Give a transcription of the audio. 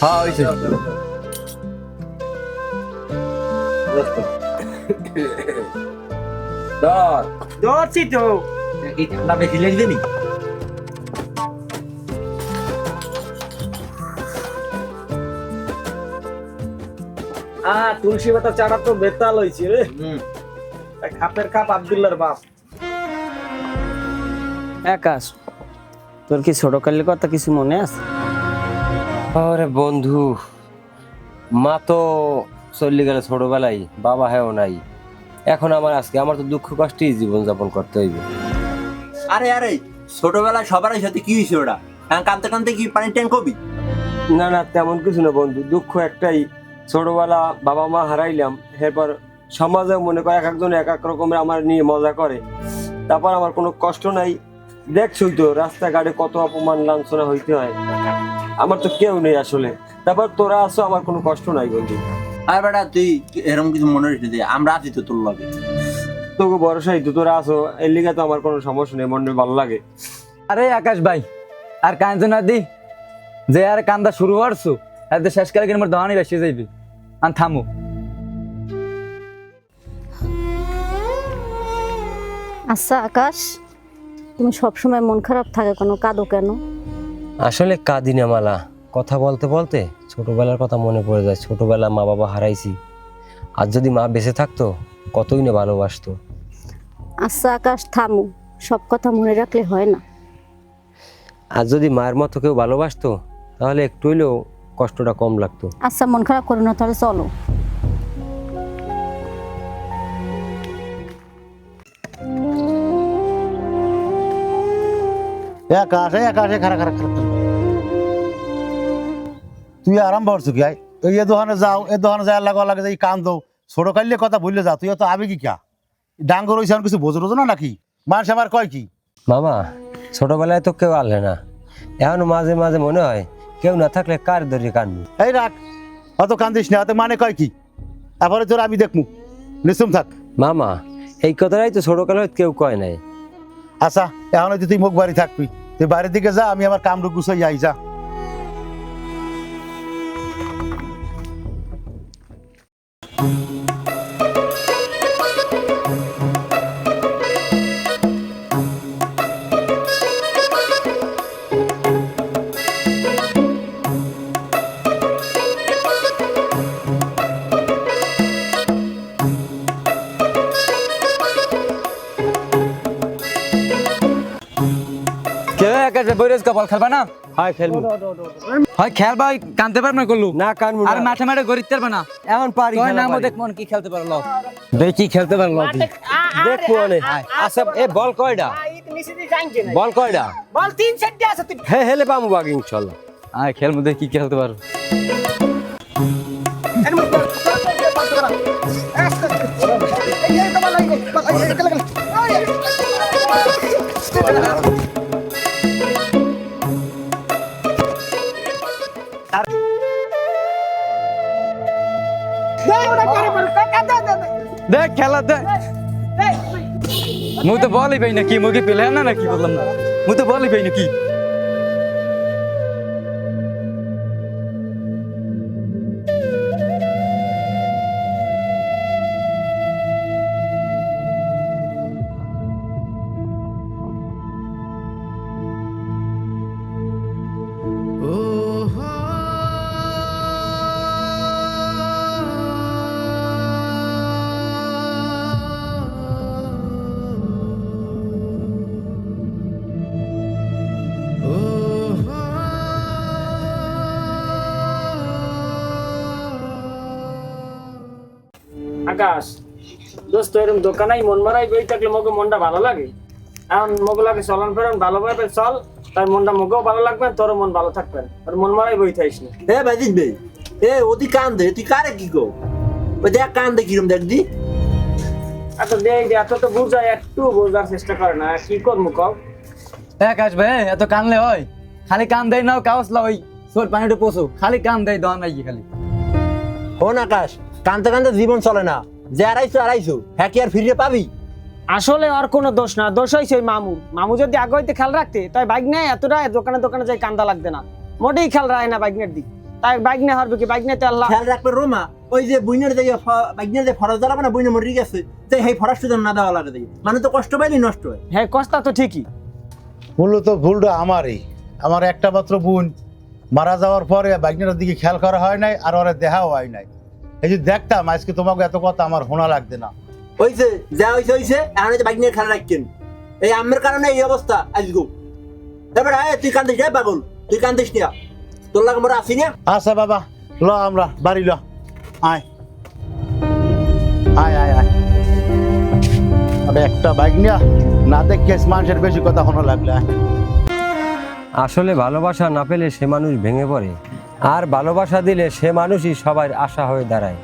হ্যাঁ হয়েছে ধর। ধরছি তো। কি ঠান্ডা বেশি লাগবে নি? আ তুলসী পাতা চারা তো বেতাল হইছে রে। খাপের খাপ আব্দুল্লাহর বাপ। আকাশ তোর কি ছোটকালের কথা কিছু মনে আছে? আরে বন্ধু মা তো চলে গেল ছোটবেলায় বাবা হ্যাঁ নাই। এখন আমার আজকে আমার তো দুঃখ কষ্টেই জীবন যাপন করতে হইবে। আরে আরে ছোটবেলায় সবার সাথে কি হয়েছে ওটা? হ্যাঁ কানতে কানতে কি পানি ট্যাঙ্ক কবি না না তেমন কিছু না বন্ধু দুঃখ একটাই। ছোটবেলা বাবা মা হারাইলাম এরপর সমাজে মনে করে এক একজন এক এক রকমের আমার নিয়ে মজা করে। তারপর আমার কোনো কষ্ট নাই। দেখছই তো রাস্তাঘাটে কত অপমান লাঞ্ছনা হইতে হয়। আমার তো কেউ নেই আসলে। তারপর তোরা আসো আমার কোনো কষ্ট নাই বন্ধু। আর বেটা তুই এরকম কিছু মনে রেখে দে আমরা আছি তো তোর লগে। তোকে ভরসাই তো তোরা আসো এর লিগে তো আমার কোনো সমস্যা নেই মনে ভালো লাগে। আরে আকাশ ভাই আর কান্দে না দি যে আর কান্দা শুরু করছ এতে শেষ কালে কিন্তু আমার দহানি বেশি যাইবে। আর থামো। আচ্ছা আকাশ তুমি সবসময় মন খারাপ থাকে কেন কাঁদো কেন? আসলে কাদিনা মালা কথা বলতে বলতে ছোটবেলার কথা মনে পড়ে যায়। ছোটবেলা মা বাবা হারাইছি। আর যদি মা বেঁচে থাকতো কতই না ভালোবাসতো। আচ্ছা আকাশ থামো। সব কথা মনে রাখলে হয় না। আর যদি মায়ের মতো কেউ ভালোবাসতো তাহলে একটু হইলেও কষ্টটা কম লাগতো। আচ্ছা মন খারাপ করো না তাহলে চলো। এ আকাশ এ এ খারা খারা খারা। তুই আরাম করছ কি? ওই এ দোকানে যাও এ দোকানে যাওয়ার লাগে লাগে যে কান দো ছোট কাল্লে কথা বললে যা তুই তো আবে কি? কা ডাঙ্গর এখন কিছু বোঝো বোঝো না নাকি? মানুষ আমার কয় কি? মামা ছোটবেলায় তো কেউ আনলে না। এখন মাঝে মাঝে মনে হয় কেউ না থাকলে কার ধরে কানবি? এই রাখ অত কান্দিস না অত মানে কয় কি? তারপরে তোর আমি দেখমু। নিশ্চুম থাক। মামা এই কথাটাই তো ছোটকালে কেউ কয় নাই। আচ্ছা এখন হয়তো তুই মুখ বাড়ি থাকবি। তুই বাইরের দিকে যা আমি আমার কামরু গুছাই যাই যা। কে আকাশ বৈরাজ কপাল খেলবা না? হয় খেলব হয় খেলবা কানতে পারবে না করলু? না কানবো আর মাঠে মাঠে গরিব পারবে না? এখন পারি খেলা নামও দেখ মন কি খেলতে পারল? দেখি খেলতে পারল দেখব অনেক আচ্ছা এ বল কয়ডা? বল কয়ডা? বল তিন আছে তুই হ্যাঁ হেলে ইনশাল্লাহ। আয় খেল মধ্যে কি খেলতে পারো। দেখ খেলা দেখ মুই তো বলই পাই নাকি মুখে পেলে না নাকি বললাম না? মুই তো বলই পাই নাকি আকাশ দোস্ত এরকম দোকানাই মন মারাই বই থাকলে মগে মনটা ভালো লাগে। এখন মগে লাগে চলন ফেরন ভালো ভালোভাবে চল তাই মনটা মগেও ভালো লাগবে তোর মন ভালো থাকবে। আর মন মারাই বই থাইস না। এ বাজিত বে এ ওদি কান দে তুই কারে কি গো ওই দেখ কান দে কিরম দেখ দি। এত দেই দে এত তো বুঝায় একটু বোঝার চেষ্টা করে না কি করব কও? আকাশ ভাই এত কানলে হয় খালি কান দেয় নাও কাগজলা ওই সোর পানিটা পোষো খালি কান দেয় দন নাই খালি। হন আকাশ কানতে কানতে জীবন চলে না। যে আড়াইশো আড়াইশো হ্যাঁ কি আর ফিরে পাবি? আসলে আর কোনো দোষ না। দোষ হয়েছে ওই মামু মামু যদি আগে হইতে খেয়াল রাখতে তাই বাইক নেয় এতটা দোকানে দোকানে যাই কান্দা লাগবে না। মোটেই খেয়াল রাখে না বাইকনের দিক। তাই বাইক না হারবে কি? বাইক নিতে আল্লাহ খেয়াল রাখবে রোমা ওই যে বুইনের যে বাইকনের যে ফরাজ জ্বালাবে না বুইনে মরি গেছে যে সেই ফরাজ সুদান না দেওয়া লাগে দেখি। মানে তো কষ্ট পাইলি নষ্ট হয়। হ্যাঁ কষ্টা তো ঠিকই। মূলত ভুলটা আমারই। আমার একটা মাত্র বোন মারা যাওয়ার পরে বাইকটার দিকে খেয়াল করা হয় নাই আর ওরা দেখাও হয় নাই। এই যে দেখতাম আজকে তোমাকে এত কথা আমার শোনা লাগবে না। হইছে যা হইছে হইছে এখন যে বাইক নিয়ে খেলা রাখছেন। এই আমের কারণে এই অবস্থা আজগো। এবার আয় তুই কান্দিস রে পাগল। তুই কান্দিস নিয়া তোর লাগে মোরা আসি না? আচ্ছা বাবা ল আমরা বাড়ি ল। আয়। আয় আয় আয়। আরে একটা বাইক নিয়া না দেখে মানুষের বেশি কথা শোনা লাগলে আসলে ভালোবাসা না পেলে সে মানুষ ভেঙে পড়ে। আর ভালোবাসা দিলে সে মানুষই সবার আশা হয়ে দাঁড়ায়।